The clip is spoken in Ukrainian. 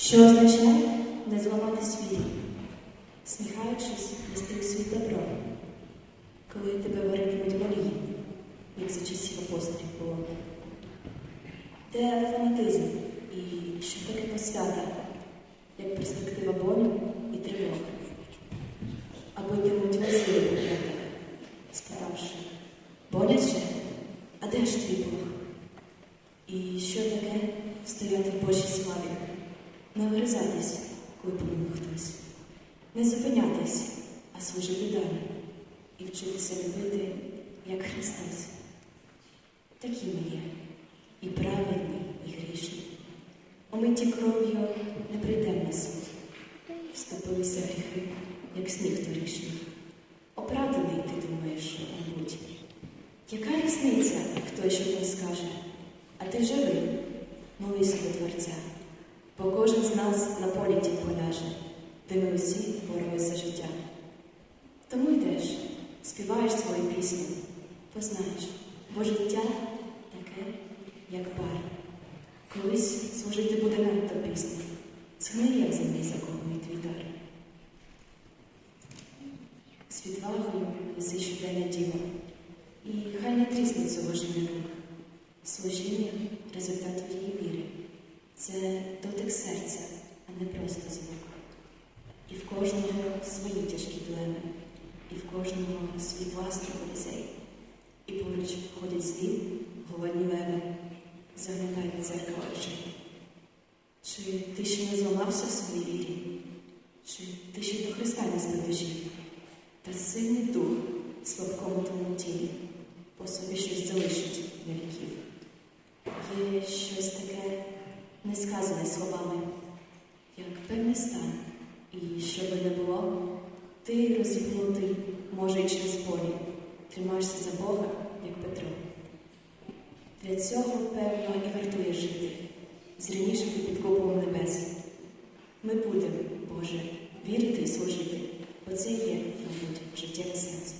що означає не зламати світ, сміхаючись, нести у світ добро, коли тебе варитимуть малі, як за часів апостолів було. Де фанатизм і що таке посвята, як перспектива болю і тривог, або йтимуть веселі по хатах, спитавши, боляче, а де ж твій Бог? І що таке стояти в Божій славі, не вирізатись, коли повинен хтось, не зупинятись, а служити далі і вчитися любити, як Христос. Такі ми є, і праведні, і грішні. Омиті кров'ю не прийдемо на суд. Вступилися гріхи, як сніг торішній. Оправданий ти думаєш, мабуть. Яка різниця, хто що там скаже? А ти живий, молися до Творця, кожен з нас на полі ті поляже, де ми усі за життя. Тому йдеш, співаєш свою пісню, познаєш, бо життя таке, як пар. Колись служити буде надто пісню, згниє в землі закований твій дар. З відвагою неси щоденне діло, і хай не трісне цього рук. Служіння результат твоєї віри. Це дотик серця, а не просто звук. І в кожного свої тяжкі дилеми, і в кожного свій власний колізей. І поруч ходять злі, голодні леви, заглядають дзеркало очей. Чи ти ще не зламався в своїй вірі? Чи ти ще до Христа не збережив? Та сильний дух в слабкому тому тілі по собі щось залишить на віків. Є щось таке несказане словами, як певний стан, і що би не було, ти розіпнутий, може, й через болі, тримаєшся за Бога, як Петро. Для цього, певно, і вартує жити, зрівнішити під копом небес. Ми будемо, Боже, вірити і служити, бо це є, мабуть, життєве сенс.